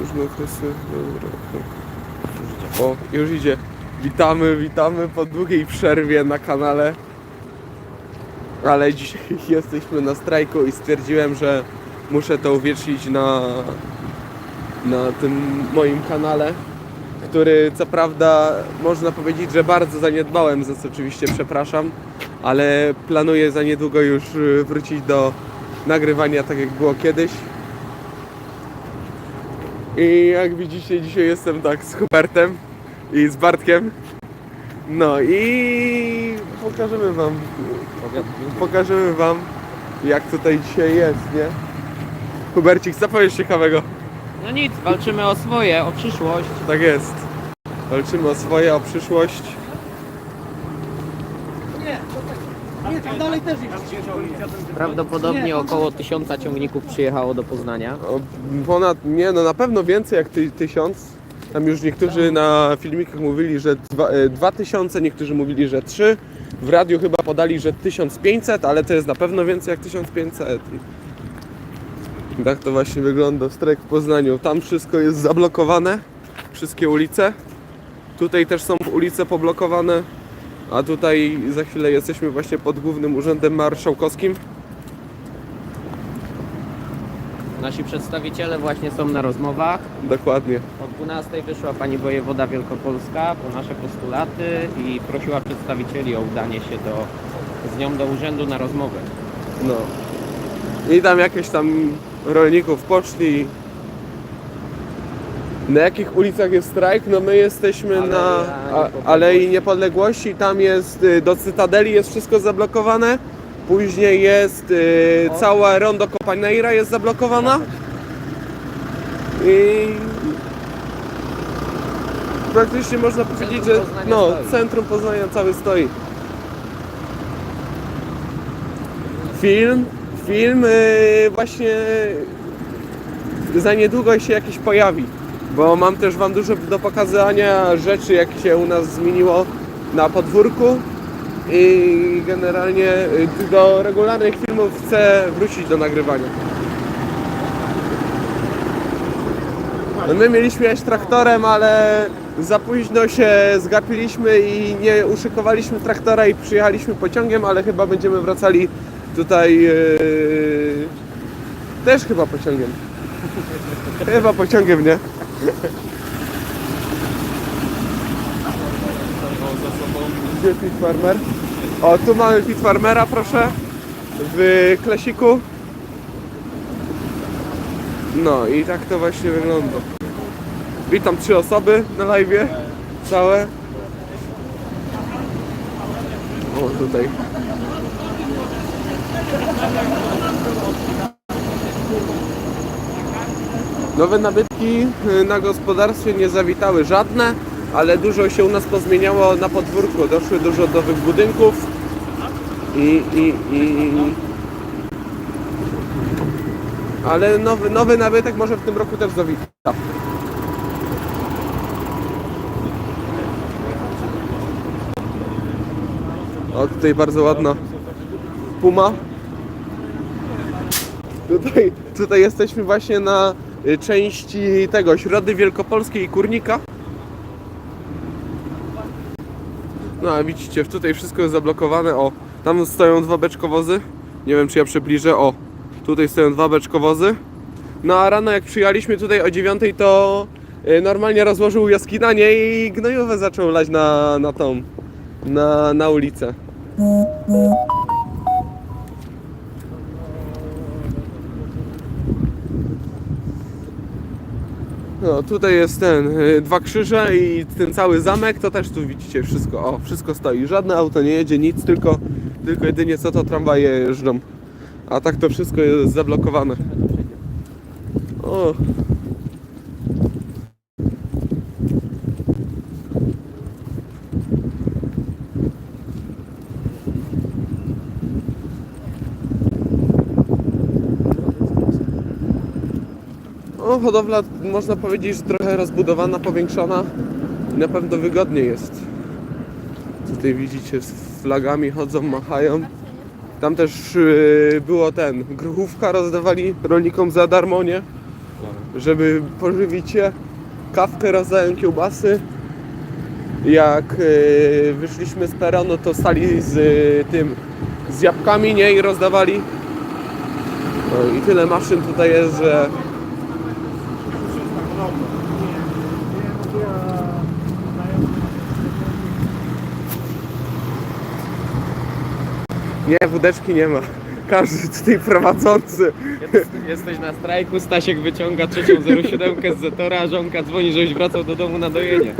Różne okresy. Dobra. tak. O, już idzie. Witamy, witamy po długiej przerwie na kanale. Ale dzisiaj jesteśmy na strajku i stwierdziłem, że muszę to uwiecznić na, na tym moim kanale, który co prawda można powiedzieć, że bardzo zaniedbałem, za co oczywiście przepraszam, ale planuję za niedługo już y, wrócić do nagrywania tak jak było kiedyś. I jak widzicie, dzisiaj jestem tak z Hubertem i z Bartkiem. No i pokażemy wam, pokażemy wam jak tutaj dzisiaj jest, nie? Hubercik, co powiesz ciekawego? No nic, walczymy o swoje, o przyszłość. Tak jest. Walczymy o swoje, o przyszłość. Nie, tam dalej też jest. Prawdopodobnie około tysiąca ciągników przyjechało do Poznania. O, ponad, nie no na pewno więcej jak ty, tysiąc. Tam już niektórzy na filmikach mówili, że dwa, e, 2000, niektórzy mówili, że 3. W radiu chyba podali, że 1500, ale to jest na pewno więcej jak 1500. I tak to właśnie wygląda strajk w Poznaniu. Tam wszystko jest zablokowane, wszystkie ulice. Tutaj też są ulice poblokowane, a tutaj za chwilę jesteśmy właśnie pod głównym urzędem marszałkowskim. Nasi przedstawiciele właśnie są na rozmowach. Dokładnie. O 12 wyszła pani wojewoda wielkopolska po nasze postulaty i prosiła przedstawicieli o udanie się do, z nią do urzędu na rozmowę. No. I tam jakieś tam rolników poszli. Na jakich ulicach jest strajk? No my jesteśmy na a. Alei Niepodległości. Tam jest y, do Cytadeli jest wszystko zablokowane. Później jest y, O. cała rondo Copaneira jest zablokowana. I praktycznie można powiedzieć, że Poznania no, stoi. centrum Poznania cały stoi. Film, film y, właśnie za niedługo się jakiś pojawi, bo mam też Wam dużo do pokazania rzeczy, jak się u nas zmieniło na podwórku i generalnie y, do regularnych filmów chcę wrócić do nagrywania. No My mieliśmy jechać traktorem, ale za późno się zgapiliśmy i nie uszykowaliśmy traktora i przyjechaliśmy pociągiem, ale chyba będziemy wracali tutaj yy, też chyba pociągiem. chyba pociągiem, nie? Gdzie Fit Farmer? O, tu mamy Fit Farmera, proszę. W klasiku. No i tak to właśnie wygląda. Witam trzy osoby na live. Całe. O, tutaj. Nowe nabytki y, na gospodarstwie nie zawitały żadne, ale dużo się u nas pozmieniało na podwórku. Doszły dużo nowych budynków i, i, i, ale nowy, nowy nabytek może w tym roku też zawita. O, tutaj bardzo ładna puma. Tutaj, tutaj jesteśmy właśnie na części tego Środy Wielkopolskiej i Kurnika. No a widzicie, tutaj wszystko jest zablokowane. O, tam stoją dwa beczkowozy. Nie wiem czy ja przybliżę. O, tutaj stoją dwa beczkowozy. No a rano jak przyjechaliśmy tutaj o 9 to y, normalnie rozłożył jaskinanie i gnojowe zaczął lać na, na tą, na, na ulicę. No tutaj jest ten, y, dwa krzyże i ten cały zamek, to też tu widzicie wszystko, o, wszystko stoi. Żadne auto nie jedzie, nic, tylko, tylko jedynie co to tramwaje jeżdżą. A tak to wszystko jest zablokowane. O. hodowla można powiedzieć, że trochę rozbudowana, powiększona i na pewno wygodniej jest. Tutaj widzicie, z flagami chodzą, machają. Tam też yy, było ten, gruchówka rozdawali rolnikom za darmo, nie? żeby pożywić się. Kawkę rozdałem kiełbasy. Jak yy, wyszliśmy z peronu, to stali z y, tym, z jabłkami, nie? I rozdawali. No i tyle maszyn tutaj jest, że nie, wódeczki nie ma. Każdy tutaj prowadzący. Jesteś na strajku, Stasiek wyciąga trzecią 07 z Zetora, a żonka dzwoni, żebyś wracał do domu na dojenie.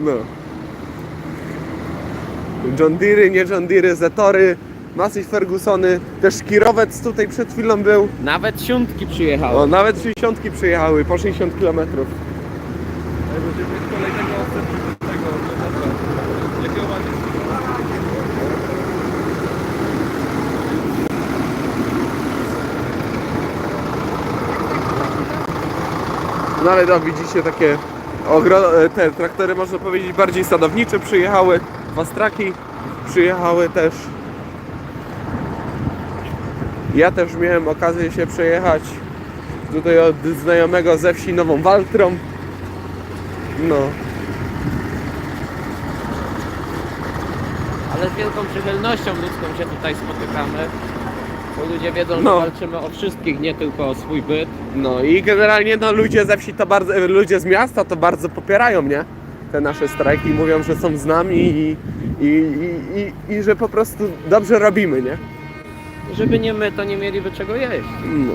No. John Deere, nie John Deere, Zetory, Massey Fergusony, też kierowec tutaj przed chwilą był. Nawet siątki przyjechały. O, nawet 60 przyjechały po 60 km. Będziemy mieć kolejnego tego, jakiego ładnie No ale no, widzicie takie ogro- te traktory można powiedzieć bardziej sadownicze przyjechały, wastraki przyjechały też. Ja też miałem okazję się przejechać tutaj od znajomego ze wsi Nową Waltrą. No, Ale z wielką przychylnością ludzką się tutaj spotykamy. Bo ludzie wiedzą, No. że walczymy o wszystkich, nie tylko o swój byt. no i generalnie no, ludzie ze wsi to bardzo, ludzie z miasta to bardzo popierają, nie? Te nasze strajki mówią, że są z nami i, i, i, i, i że po prostu dobrze robimy, nie? Żeby nie my, to nie mieliby czego jeść. No.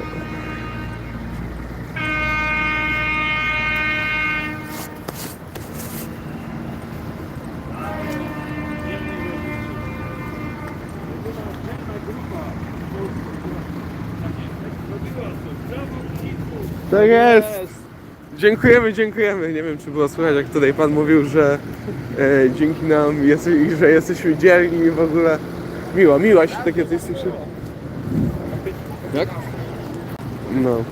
Tak jest. Dziękujemy, dziękujemy. Nie wiem, czy było słychać, jak tutaj pan mówił, że e, dzięki nam jest, że jesteśmy dzielni i w ogóle miło, miło się takie coś słyszy. Jak? No.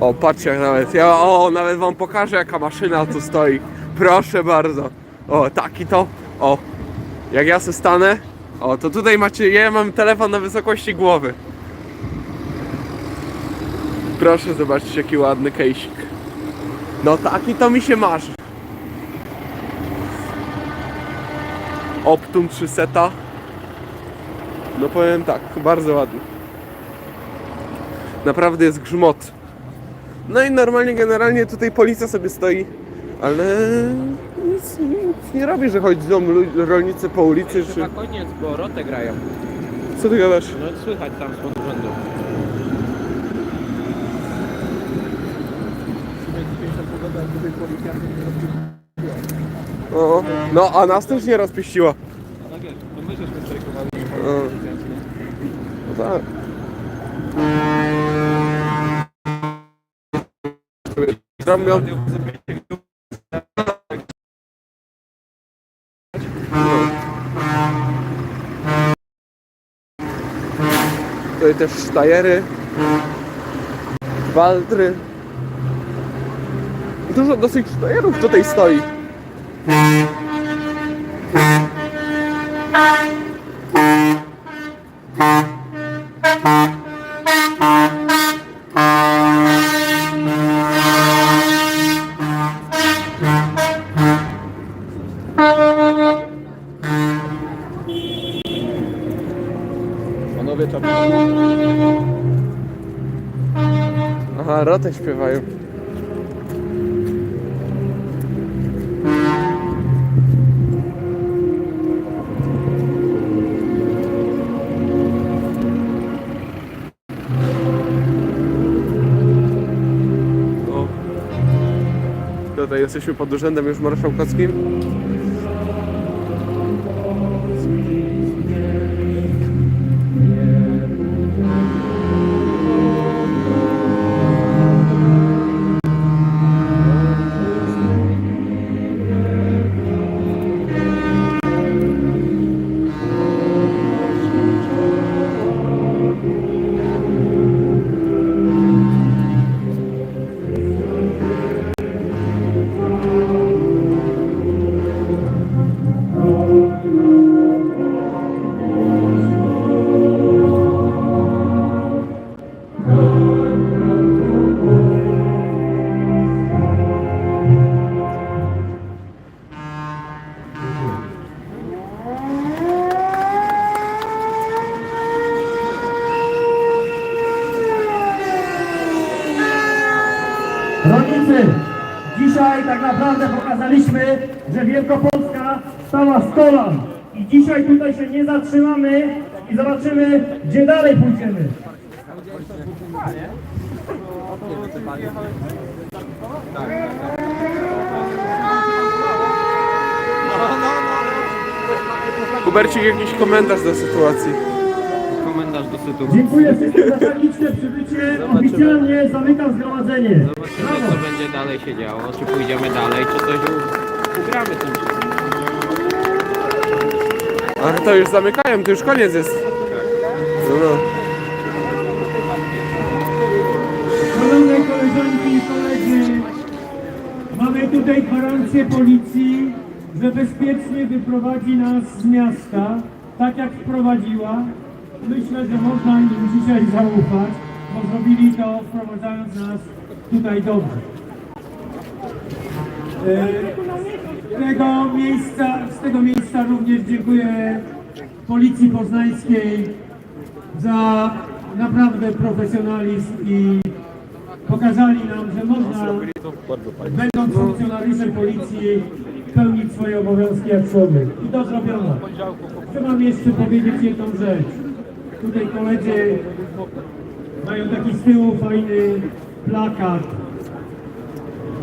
O, patrzcie jak nawet. Ja o, nawet wam pokażę jaka maszyna tu stoi. Proszę bardzo. O, taki to. O. Jak ja se stanę. O, to tutaj macie. Ja mam telefon na wysokości głowy. Proszę zobaczcie jaki ładny kejsik. No taki to mi się marzy. Optum 300. No powiem tak, bardzo ładny. Naprawdę jest grzmot. No i normalnie, generalnie tutaj policja sobie stoi, ale nic, nic nie robi, że chodzą rolnicy po ulicy, czy... Chyba koniec, bo rotę grają. Co ty gadasz? No słychać tam spod urzędu. O, no, a nas też nie rozpieściła. Tak jest, to my żeśmy. No tak. Tutaj też sztajery, waltry. Dużo dosyć sztajerów tutaj stoi. Panowie czapki. Aha, rotę śpiewają. Jesteśmy pod urzędem już marszałkowskim. Wielkopolska stała z kolan. I dzisiaj tutaj się nie zatrzymamy i zobaczymy, gdzie dalej pójdziemy. Hubercik, jakiś komentarz do sytuacji. Komentarz do sytu. Dziękuję wszystkim za liczne przybycie. Oficjalnie zamykam zgromadzenie. Zobaczymy co będzie dalej się działo, czy pójdziemy dalej, czy coś ugramy tym wszystkim. Ale to już zamykają, to już koniec jest. No, no. Szanowne koleżanki i koledzy, mamy tutaj gwarancję policji, że bezpiecznie wyprowadzi nas z miasta, tak jak wprowadziła. Myślę, że można im dzisiaj zaufać, bo zrobili to wprowadzając nas tutaj dobrze. E, tego miejsca, z tego miejsca również dziękuję Policji Poznańskiej za naprawdę profesjonalizm i pokazali nam, że można, będąc funkcjonariuszem policji, pełnić swoje obowiązki jak człowiek. I to zrobiono. Chcę wam jeszcze powiedzieć jedną rzecz. Tutaj koledzy mają taki z tyłu fajny plakat.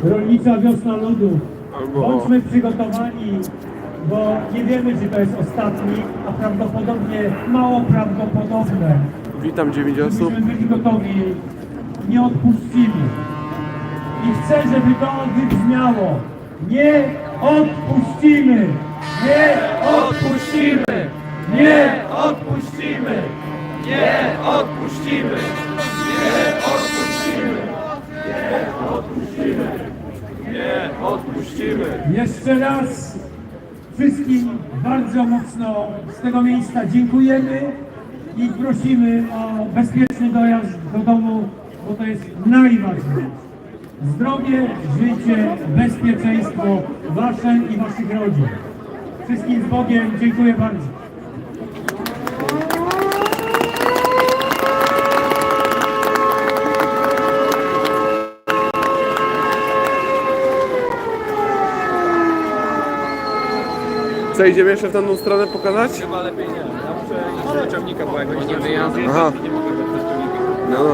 Rolnicza wiosna ludów. Albo- Bądźmy przygotowani, bo nie wiemy, czy to jest ostatni, a prawdopodobnie mało prawdopodobne. Witam 9 osób. Musimy być gotowi, nie odpuścimy. I chcę, żeby to wybrzmiało. Nie odpuścimy! Nie odpuścimy! Nie odpuścimy! Nie odpuścimy! Nie odpuścimy! Nie odpuścimy! Jeszcze raz wszystkim bardzo mocno z tego miejsca dziękujemy i prosimy o bezpieczny dojazd do domu, bo to jest najważniejsze. Zdrowie, życie, bezpieczeństwo wasze i waszych rodzin. Wszystkim z Bogiem dziękuję bardzo. Co, idziemy jeszcze w tamtą stronę pokazać? Chyba lepiej nie. Ja muszę iść do ciągnika, bo jak nie będziemy wyjazd. Aha. nie mogę bez ciągnika. No, no.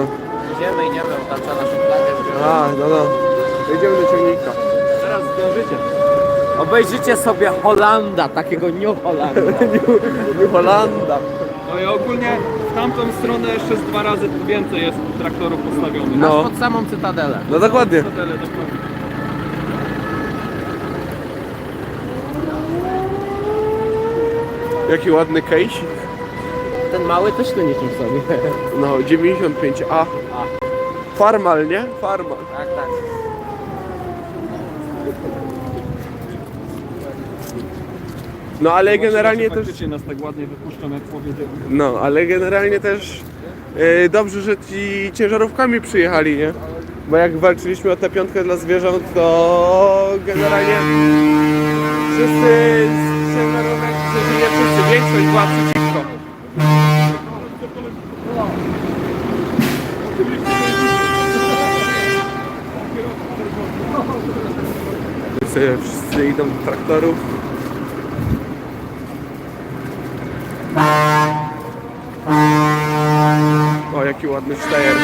Idziemy, idziemy, otacza naszą flagę. A, no, no. Idziemy do ciągnika. Teraz zdążycie. Obejrzyjcie sobie Holanda, takiego New Holanda. New Hollanda. No i ogólnie w tamtą stronę jeszcze z dwa razy więcej jest traktorów postawionych. No. Aż pod samą cytadelę. No dokładnie. Hotele, dokładnie. Jaki ładny case. Ten mały też tu niczym sobie. No, 95A. Farmal, nie? Farmal. Tak, tak. No ale generalnie też... Faktycznie nas tak ładnie wypuszczą, jak powiedzieli. No, ale generalnie też e, dobrze, że ci ciężarówkami przyjechali, nie? Bo jak walczyliśmy o tę piątkę dla zwierząt, to generalnie wszyscy z ciężarówek, w sensie nie wszyscy, większość była przeciwko. Sobie wszyscy idą do traktorów. O, jaki ładny stejer.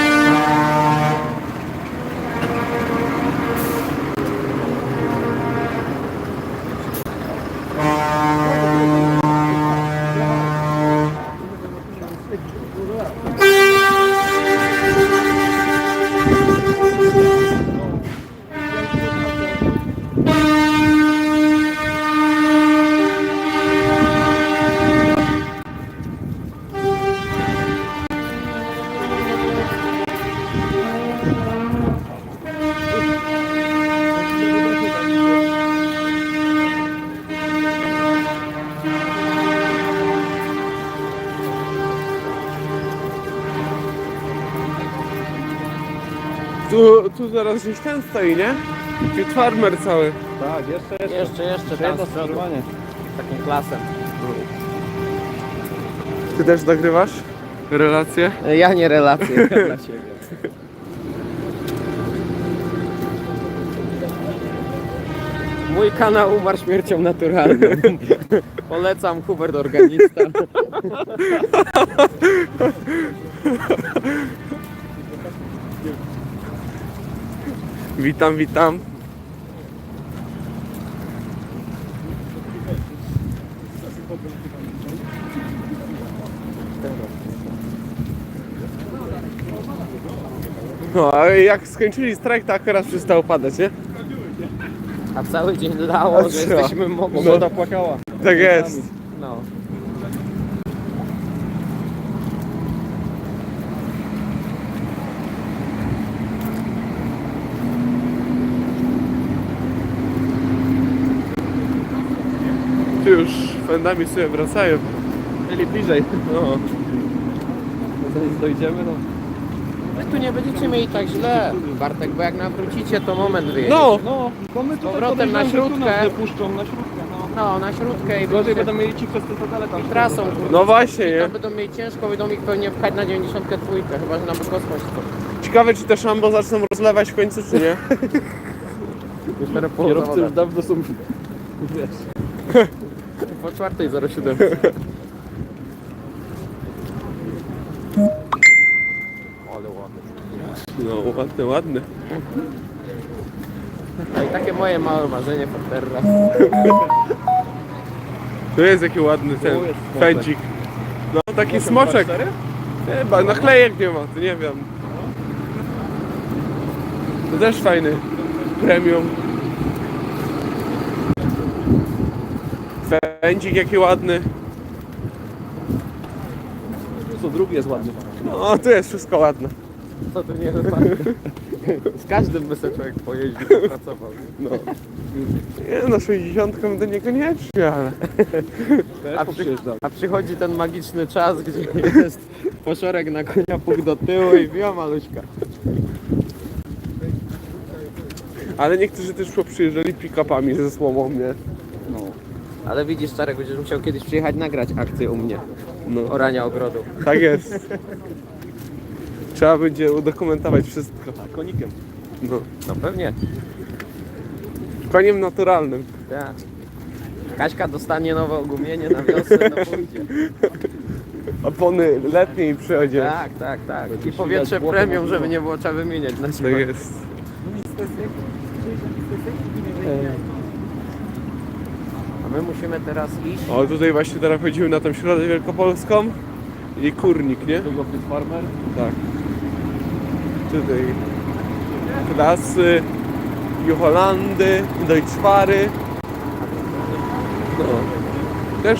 Tu, tu zaraz gdzieś ten stoi, nie? Fit farmer cały. Tak, jeszcze, jeszcze. Jeszcze, jeszcze tam Jedno z przodu. skrzyżowanie. Takim klasem. Ty też nagrywasz relacje? Ja nie relacje dla siebie. Mój kanał umarł śmiercią naturalną. Polecam Hubert Organista. Witam, witam. No, a jak skończyli strajk, to akurat przestało padać, nie? A cały dzień lało, A że co? jesteśmy mokrzy. No. płakała. Tak jest. No. Tu fendami sobie wracają. Byli bliżej. No. Zanim dojdziemy, no. Wy tu nie będziecie mieli tak źle, Bartek, bo jak nawrócicie, to moment wyjedzie. No! No, bo my tutaj powrotem na podejrzewam, że tu śródkę. nas wypuszczą na śródkę, no. No, na śródkę i Gorzej będą mieli ci przez te fotele tam. trasą. No właśnie, I nie? tam będą mieli ciężko, będą ich pewnie pchać na 92, chyba że na wykosność. Ciekawe, czy te szambo zaczną rozlewać w końcu, czy nie? Kierowcy już dawno są... Wiesz. Po czwartej 07. Ale ładne. No, ładne, ładne. No i takie moje małe marzenie Forterra. Tu jest jaki ładny ten jest smoczek. fędzik. No, taki smoczek. Chyba, naklejek nie ma, to nie wiem. To też fajny. Premium. Fędzik jaki ładny. Co drugi jest ładny. No, tu jest wszystko ładne. Co tu nie wypadnie? Z każdym by sobie człowiek pojeździł, pracował. No. Nie no, 60 to niekoniecznie, ale... A, przy, a przychodzi ten magiczny czas, gdzie jest poszorek na konia, puk do tyłu i wio maluśka. Ale niektórzy też poprzyjeżdżali pick-upami ze słomą, nie? No. Ale widzisz, Czarek, będziesz musiał kiedyś przyjechać nagrać akcję u mnie. No, Orania ogrodu. tak jest. Trzeba będzie udokumentować wszystko. Konikiem. No. No pewnie. Koniem naturalnym. Tak. Kaśka dostanie nowe ogumienie na wiosnę, no pójdzie. Opony letniej przychodzie. Tak, tak, tak. I powietrze widać premium, żeby nie było trzeba wymieniać na Tak jest. A my musimy teraz iść. O, tutaj właśnie teraz chodzimy na tą środę wielkopolską. I kurnik, nie? Długopis farmer. Tak. Tutaj klasy, Juholandy, Deutschwary. No. Też.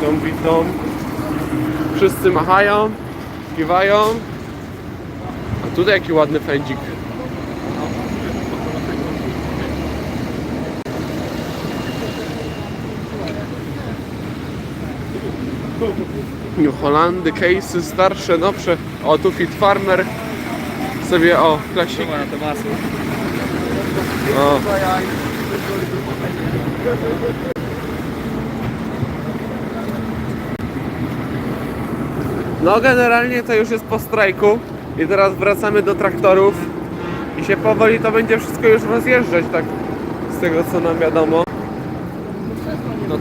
Tą witą. Wszyscy machają, kiwają. A tutaj jaki ładny fędzik. New Holandy, case'y starsze, nowsze. O, tu Fit Farmer. Sobie, o, klasik. masy. O. No generalnie to już jest po strajku i teraz wracamy do traktorów i się powoli to będzie wszystko już rozjeżdżać, tak z tego co nam wiadomo.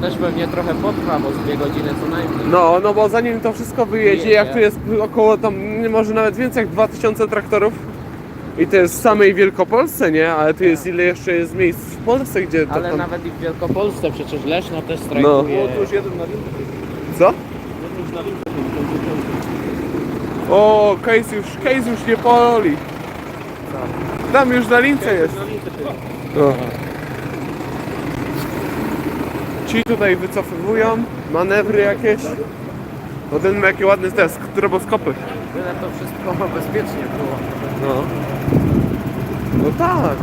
To też pewnie trochę potrwa, bo z dwie godziny co najmniej. No, no bo zanim to wszystko wyjedzie, Wyjedzie. jak tu jest około tam, nie, może nawet więcej jak 2000 traktorów i to jest w samej Wielkopolsce, nie? Ale tu jest ile jeszcze jest miejsc w Polsce, gdzie to Ale tam... nawet i w Wielkopolsce przecież Leszno też No. strajkuje. O, tu już jeden na rynku. Co? Jeden już na rynku. O, case już, case już nie poli. Tam już na lince jest. Na się. No. Ci tutaj wycofywują, manewry jakieś. No ten ma jakie ładne te stroboskopy. Tyle to wszystko bezpiecznie było. No. No tak.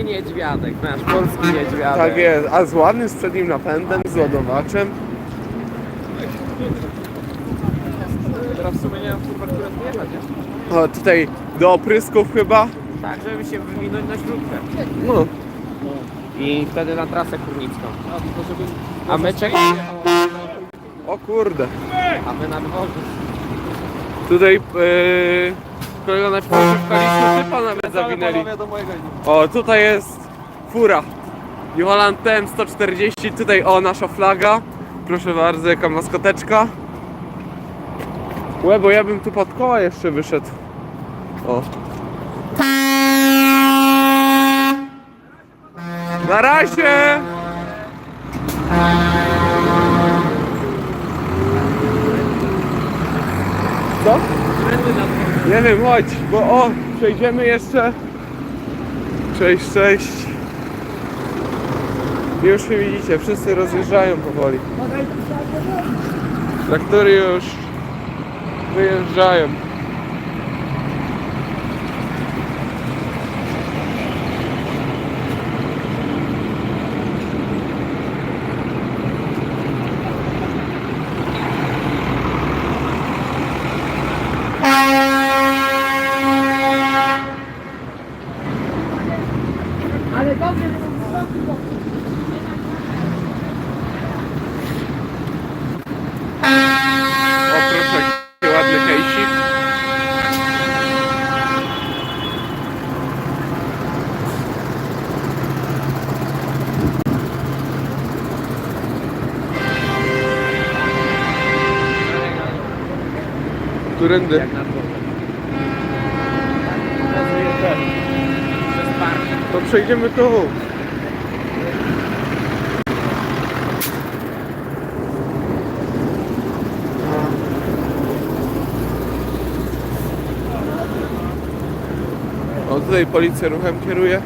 I niedźwiadek, nasz polski niedźwiadek. Tak jest, a z ładnym z przednim napędem, z ładowaczem. Teraz w sumie nie wiem, kurwa, które jechać? O, tutaj do oprysków chyba. Tak, żeby się wywinąć na śrubkę. No. I wtedy na trasę kurnicką. A, tylko żeby... A my czekamy, O kurde. a my na dworzu. Tutaj yy, kolega napisał, że w Kaliszu typa nawet zawinęli. do mojego O, tutaj jest fura. New Holland TM 140, tutaj o, nasza flaga. Proszę bardzo, jaka maskoteczka. Łe, bo ja bym tu pod koła jeszcze wyszedł. O. Na razie! Co? Nie wiem, chodź, bo o, przejdziemy jeszcze. Cześć, cześć. Już się widzicie, wszyscy rozjeżdżają powoli. Traktory już wyjeżdżają. O proszę, jaki ładny hejsik. Którędy? Jak na dworze. Pokazuje, że przez park. To przejdziemy tu. O, tutaj policja ruchem kieruje.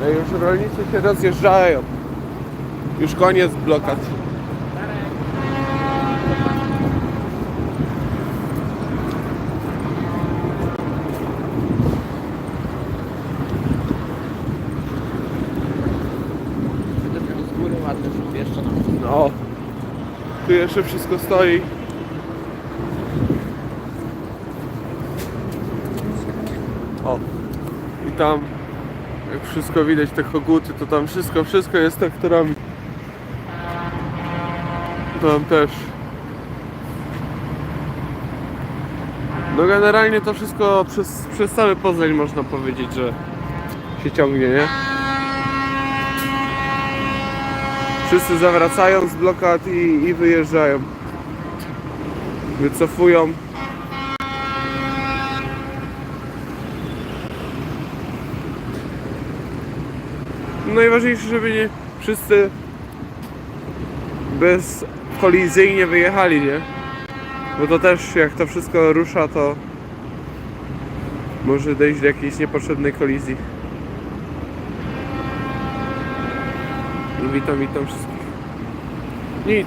No już rolnicy się rozjeżdżają. Już koniec blokad. Dopiero z góry ładne są No. Tu jeszcze wszystko stoi. O. I tam jak wszystko widać te koguty, to tam wszystko, wszystko jest traktorami. Tam też. No generalnie to wszystko przez, przez cały Poznań można powiedzieć, że się ciągnie, nie? Wszyscy zawracają z blokad i, i wyjeżdżają. Wycofują. Najważniejsze, żeby nie wszyscy bez kolizyjnie wyjechali, nie? Bo to też jak to wszystko rusza, to może dojść do jakiejś niepotrzebnej kolizji. Witam, witam wszystkich. Nic.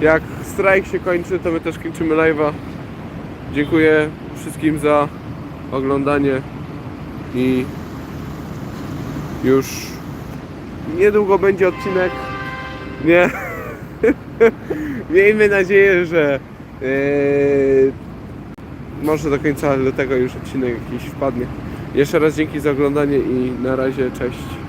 Jak strajk się kończy, to my też kończymy live'a. Dziękuję wszystkim za oglądanie i już niedługo będzie odcinek. Nie. Miejmy nadzieję, że yy, może do końca lutego już odcinek jakiś wpadnie. Jeszcze raz dzięki za oglądanie i na razie cześć.